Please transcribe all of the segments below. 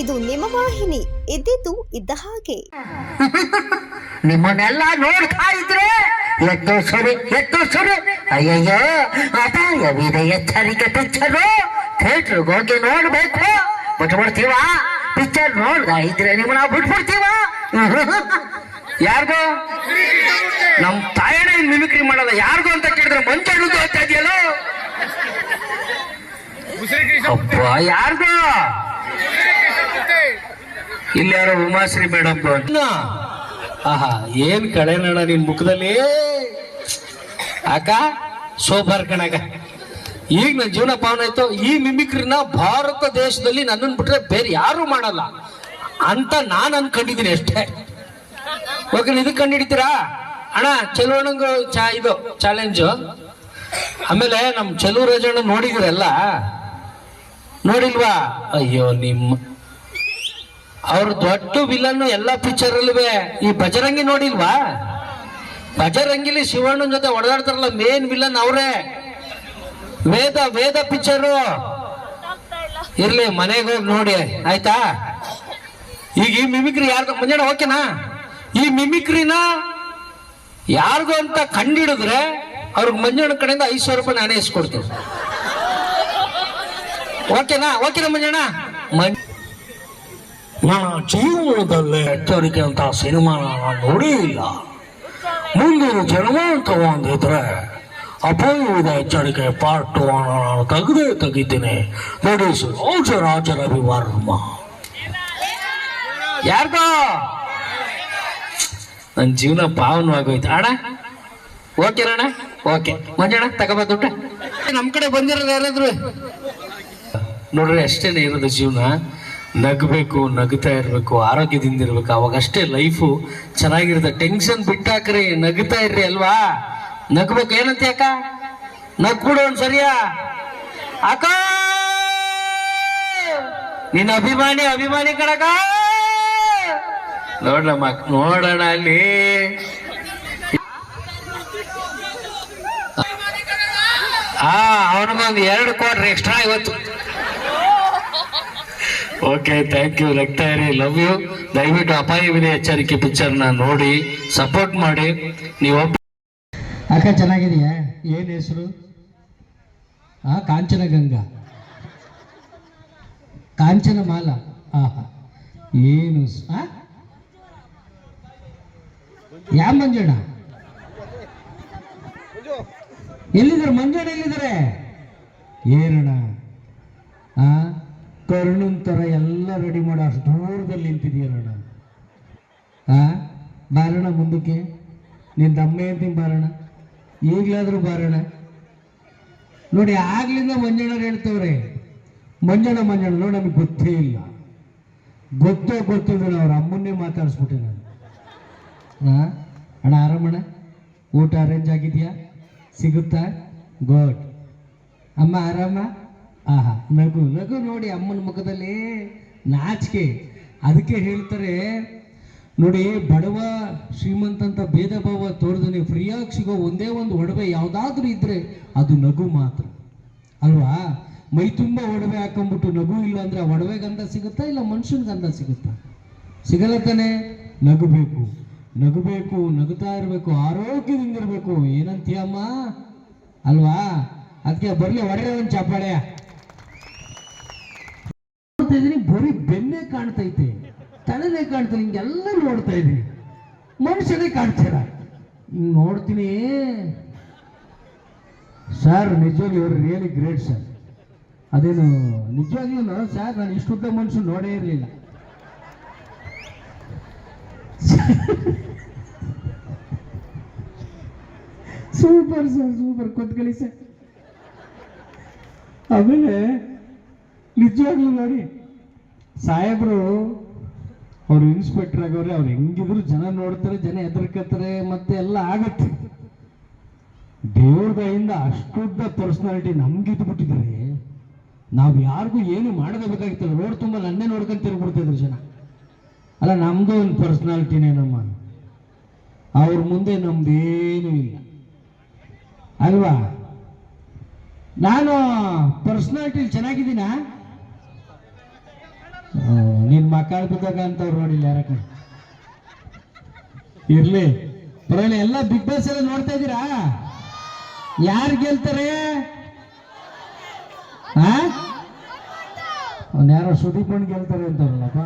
ಇದು ನಿಮ್ಮ ವಾಹಿನಿ. ಇದ್ದಿದ್ದು ಇದ್ದ ಹಾಗೆ. ನಿಮ್ಮನ್ನೆಲ್ಲ ನೋಡ್ತಾ ಇದ್ರೆ ಎದ್ದು ಸರಿ ಎದ್ದು ಸರಿ. ಅಯ್ಯಯ್ಯೋ ಅಪಾಯವಿದೆ ಎಚ್ಚರಿಕೆ ಪಿಕ್ಚರು ಥಿಯೇಟ್ರಿಗೆ ಹೋಗಿ ನೋಡ್ಬೇಕು. ಬಿಟ್ಬಿಡ್ತೀವ? ಪಿಕ್ಚರ್ ನೋಡ್ದ ಇದ್ರೆ ನಿಮ್ಮನ್ನ ಬಿಟ್ಬಿಡ್ತೀವ? ಯಾರ್ಗೋ? ನಮ್ ತಾಯಣ್ಣ ಮಿಮಿಕ್ರಿ ಮಾಡಲ್ಲ ಯಾರ್ಗೋ ಅಂತ ಕೇಳಿದ್ರೆ ಮಂಚಣ್ಣು ಹೋಗ್ತಾ ಇದೆಯಲ್ಲ? ಅಪ್ಪ ಯಾರ್ಗೋ? ಇಲ್ಲಿ ಯಾರೋ ಉಮಾಶ್ರೀ ಮೇಡಮ್ ಆಹಾ, ಏನ್ ನೋಡ ನಿನ್ ಮುಖದಲ್ಲಿ? ಅಕ್ಕ ಸೋಫಾರ್ ಕಣಗ ಈಗ ನನ್ನ ಜೀವನ ಪಾವನ ಆಯ್ತು. ಈ ಮಿಮಿಕ್ರಿನ ಭಾರತ ದೇಶದಲ್ಲಿ ನನ್ನನ್ನು ಬಿಟ್ರೆ ಬೇರೆ ಯಾರು ಮಾಡಲ್ಲ ಅಂತ ನಾನು ಅನ್ಕೊಂಡಿದ್ದೀನಿ ಅಷ್ಟೇ. ಓಕೆ ಇದಕ್ಕೆ ಕಂಡು ಹಿಡಿತೀರಾ? ಅಣ್ಣ ಚೆಲುವಣ್ಣಂಗ ಚಾ, ಇದು ಚಾಲೆಂಜು ಆಮೇಲೆ ನಮ್ಮ ಚೆಲುವ ರಾಜಣ್ಣ ನೋಡಿದಿರಲ್ಲ? ನೋಡಿಲ್ವಾ? ಅಯ್ಯೋ, ನಿಮ್ಮ ಅವ್ರ ದೊಡ್ಡ ವಿಲನ್ ಎಲ್ಲಾ ಪಿಕ್ಚರ್ ಅಲ್ವೇ ಈ ಬಜರಂಗಿ ನೋಡಿಲ್ವಾ? ಬಜರಂಗಿಲಿ ಶಿವಣ್ಣನ ಜೊತೆ ಹೊಡೆದಾಡ್ತಾರಲ್ಲ ಮೇನ್ ವಿಲನ್ ಅವರೇ. ವೇದ ವೇದ ಪಿಕ್ಚರು ಇರ್ಲಿ, ಮನೆಗೆ ಹೋಗಿ ನೋಡಿ, ಆಯ್ತಾ? ಈಗ ಈ ಮಿಮಿಕ್ರಿ ಯಾರ್ದು? ಮಂಜಣ್ಣ ಓಕೆನಾ ಈ ಮಿಮಿಕ್ರಿನ ಯಾರಿಗೂ ಅಂತ ಕಂಡಿಡಿದ್ರೆ ಅವ್ರಿಗೆ ಮಂಜಣ್ಣ ಕಡೆಯಿಂದ ಐದು ಸಾವಿರ ರೂಪಾಯಿ ನಾನೇ ಇಸ್ಕೊಡ್ತೀನಿ ಓಕೆನಾ? ಓಕೆನಾ ಮಂಜಣ್ಣ ಮಂ ನನ್ನ ಜೀವನದಲ್ಲೇ ಎಚ್ಚರಿಕೆ ಅಂತ ಸಿನಿಮಾ ನಾನು ನೋಡೇ ಇಲ್ಲ ಮುಂದಿನ ಜನ್ಮ ಅಂತ ಒಂದಿದ್ರೆ ಅಪಾಯವಿದ ಎಚ್ಚರಿಕೆ ಪಾರ್ಟ್ ಟು ನಾನು ತೆಗೆದೇ ತೆಗಿತೀನಿ ನಡೆಸು ರಾಜ ರವಿವರ್ಮ ಯಾರ್ದ? ನನ್ನ ಜೀವನ ಪಾವನವಾಗೋಯ್ತು ಅಣ್ಣ ಓಕೆ ಅಣ್ಣ ಓಕೆ ಮಂಜಣ್ಣ ತಗೋಬ ದುಡ್ಡ. ನಮ್ಮ ಕಡೆ ಬಂದಿರೋದು ಯಾರಾದ್ರು? ನೋಡ್ರಿ ಅಷ್ಟೇನೆ ಇರೋದು ಜೀವನ. ನಗಬೇಕು, ನಗ್ತಾ ಇರಬೇಕು, ಆರೋಗ್ಯದಿಂದ ಇರಬೇಕು ಅವಾಗ ಅಷ್ಟೇ ಲೈಫು ಚೆನ್ನಾಗಿರುತ್ತೆ. ಟೆನ್ಷನ್ ಬಿಟ್ಟಾಕ್ರಿ, ನಗ್ತಾ ಇರ್ರಿ ಅಲ್ವಾ? ನಗ್ಬೇಕು, ಏನಂತ ಯಾಕ ನಗ್ಬಿಡು ಒಂದು ಸರಿಯಾ? ಅಕ್ಕ! ನಿನ್ನ ಅಭಿಮಾನಿ ಅಭಿಮಾನಿ ಕಡಕ ನೋಡಮ್ಮ ನೋಡೋಣ ಅಲ್ಲಿ. ಹಾ ಅವನಿಗೊಂದು ಎರಡು ಕೊಡ್ರಿ ಎಕ್ಸ್ಟ್ರಾ ಇವತ್ತು. ಓಕೆ ಥ್ಯಾಂಕ್ ಯು ನಗ್ತಾ ಲವ್ ಯು ದಯವಿಟ್ಟು ಅಪಾಯವಿದೆ ಎಚ್ಚರಿಕೆ ಪಿಕ್ಚರ್ನ ನೋಡಿ ಸಪೋರ್ಟ್ ಮಾಡಿ. ನೀವು ಅಕ್ಕ, ಚೆನ್ನಾಗಿದೆಯಾ? ಏನು ಹೆಸರು? ಆ ಕಾಂಚನ ಗಂಗಾ ಕಾಂಚನ ಮಾಲ. ಆಹಾ. ಏನು ಯಾ ಮಂಜಣ್ಣ? ಎಲ್ಲಿದ್ದಾರೆ? ಮಂಜಣ್ಣ ಎಲ್ಲಿದ್ದಾರೆ? ಏನಣ್ಣ ಆ? ಕರುಣನ್ ಥರ ಎಲ್ಲ ರೆಡಿ ಮಾಡೋ. ಅಷ್ಟು ದೂರದಲ್ಲಿ ನಿಂತಿದೆಯಲ್ಲಣ್ಣ ಆ? ಬಾರಣ ಮುಂದಕ್ಕೆ. ನಿನ್ನ ದಮ್ಮೆ ಅಂತೀನಿ ಬಾರಣ ಈಗಲಾದರೂ ಬಾರಣ ನೋಡಿ, ಆಗ್ಲಿಂದ ಮಂಜಣ್ಣರು ಹೇಳ್ತವ್ರೆ, ಮಂಜಣ್ಣ ಮಂಜಣ್ಣ ನಮಗೆ ಗೊತ್ತೇ ಇಲ್ಲ. ಗೊತ್ತೋ ಗೊತ್ತಿಲ್ಲ ಅವ್ರ ಅಮ್ಮನ್ನೇ ಮಾತಾಡಿಸ್ಬಿಟ್ಟೆ ನಾನು. ಹಾ ಅಣ್ಣ, ಆರಾಮಣ್ಣ? ಊಟ ಅರೇಂಜ್ ಆಗಿದೆಯಾ? ಸಿಗುತ್ತಾ? ಗುಡ್ ಅಮ್ಮ, ಆರಾಮ? ಆಹಾ, ನಗು ನಗು ನೋಡಿ ಅಮ್ಮನ ಮುಖದಲ್ಲಿ ನಾಚಿಕೆ. ಅದಕ್ಕೆ ಹೇಳ್ತಾರೆ, ನೋಡಿ, ಬಡವ ಶ್ರೀಮಂತ ಅಂತ ಭೇದ ಭಾವ ತೋರಿದ್ರೆ ಫ್ರೀಯಾಗಿ ಸಿಗೋ ಒಂದೇ ಒಂದು ಒಡವೆ ಯಾವುದಾದ್ರೂ ಇದ್ರೆ ಅದು ನಗು ಮಾತ್ರ. ಅಲ್ವಾ? ಮೈ ತುಂಬಾ ಒಡವೆ ಹಾಕೊಂಡ್ಬಿಟ್ಟು ನಗು ಇಲ್ಲ ಅಂದ್ರೆ ಒಡವೆ ಗಂಧ ಸಿಗುತ್ತಾ ಇಲ್ಲ ಮನುಷ್ಯನ ಗಂಧ ಸಿಗುತ್ತಾ? ಸಿಗಲ್ಲ ತಾನೆ? ನಗಬೇಕು ನಗಬೇಕು ನಗುತ್ತಾ ಇರಬೇಕು ಆರೋಗ್ಯದಿಂದ ಇರಬೇಕು ಏನಂತೀಯಮ್ಮ? ಅಲ್ವಾ? ಅದಕ್ಕೆ ಬರ್ಲಿ ಒಡೆಯ ಒಂದು ಚಪ್ಪಾಳೆ. ನೋಡ್ತಾ ಇದ್ದೀನಿ, ಬರೀ ಬೆನ್ನೇ ಕಾಣ್ತೈತೆ ತಲೆನೇ ಕಾಣ್ತೀನಿ ಹಿಂಗೆಲ್ಲರೂ ನೋಡ್ತಾ ಇದ್ದೀನಿ. ಮನುಷ್ಯನೇ ಕಾಣ್ತೀರ ಹಿಂಗೆ ನೋಡ್ತೀನಿ. ಸರ್ ನಿಜವಾಗ್ಲೂ ಇವರು ರಿಯಲಿ ಗ್ರೇಟ್ ಸರ್ ಅದೇನು ನಿಜವಾಗ್ಲೂ ಸರ್ ನಾನು ಇಷ್ಟುದ್ದ ಮನುಷ್ಯ ನೋಡೇ ಇರಲಿಲ್ಲ. ಸೂಪರ್ ಸರ್ ಸೂಪರ್ ಕೂತ್ಕೊಳ್ಳಿ ಸರ್ ಆಮೇಲೆ, ನಿಜವಾಗ್ಲೂ ನೋಡಿ ಸಾಹೇಬ್ರು, ಅವ್ರು ಇನ್ಸ್ಪೆಕ್ಟರ್ ಆಗವ್ರೆ, ಅವ್ರು ಹೆಂಗಿದ್ರು ಜನ ನೋಡ್ತಾರೆ, ಜನ ಹೆದರ್ಕತ್ತಾರೆ, ಮತ್ತೆ ಎಲ್ಲ ಆಗತ್ತೆ. ದೇವ್ರ ದಯಿಂದ ಅಷ್ಟುದ್ದ ಪರ್ಸನಾಲಿಟಿ ನಮ್ಗೆ ಇದ್ಬಿಟ್ಟಿದ್ದಾರೆ ನಾವು ಯಾರಿಗೂ ಏನು ಮಾಡಬೇಕಾಗಿತ್ತು ರೋಡ್ ತುಂಬ ನನ್ನೇ ನೋಡ್ಕೊಂತ ತಿರ್ಗ್ಬಿಡ್ತಿದ್ರು ಜನ. ಅಲ್ಲ, ನಮ್ದು ಒಂದು ಪರ್ಸನಾಲಿಟಿನೇ ನಮ್ಮ. ಅವ್ರ ಮುಂದೆ ನಮ್ದೇನೂ ಇಲ್ಲ. ಅಲ್ವಾ? ನಾನು ಪರ್ಸನಾಲಿಟಿ ಚೆನ್ನಾಗಿದ್ದೀನಾ? ನಿನ್ ಮಕ್ಕಳ ಬಿದ್ದಾಗ ಅಂತವ್ರು ನೋಡಿಲ್ಲ ಯಾರಕ್ಕ? ಇರ್ಲಿ. ಬರೋಣ ಎಲ್ಲ ಬಿಗ್ ಬಾಸ್ ಎಲ್ಲ ನೋಡ್ತಾ ಇದ್ದೀರಾ? ಯಾರು ಗೆಲ್ತಾರೆ? ಅವ್ನು ಯಾರೋ ಸುದೀಪ್ ಅಣ್ಣ ಗೆಲ್ತಾರೆ ಅಂತಾರಲ್ಲಪ್ಪ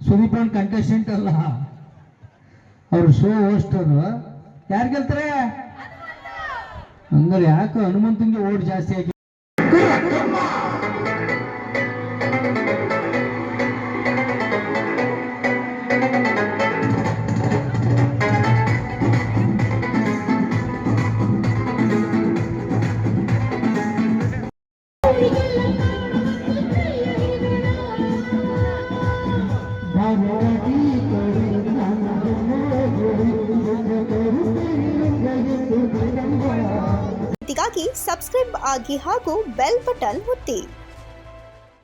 ಸುದೀಪ್ ಅಣ್ಣ ಕಂಟೆಸ್ಟೆಂಟ್ ಅಲ್ಲ. ಅವ್ರ ಶೋ ಹೋಸ್ಟ್ ಅದು ಯಾರು ಗೆಲ್ತಾರೆ? ಅಂದ್ರೆ ಯಾಕೆ ಹನುಮಂತಂಗೆ ಓಟ್ ಜಾಸ್ತಿ ಆಗಿ ಇದಕ್ಕಾಗಿ ಸಬ್ಸ್ಕ್ರೈಬ್ ಆಗಿ ಹಾಗೂ ಬೆಲ್ ಬಟನ್ ಒತ್ತಿ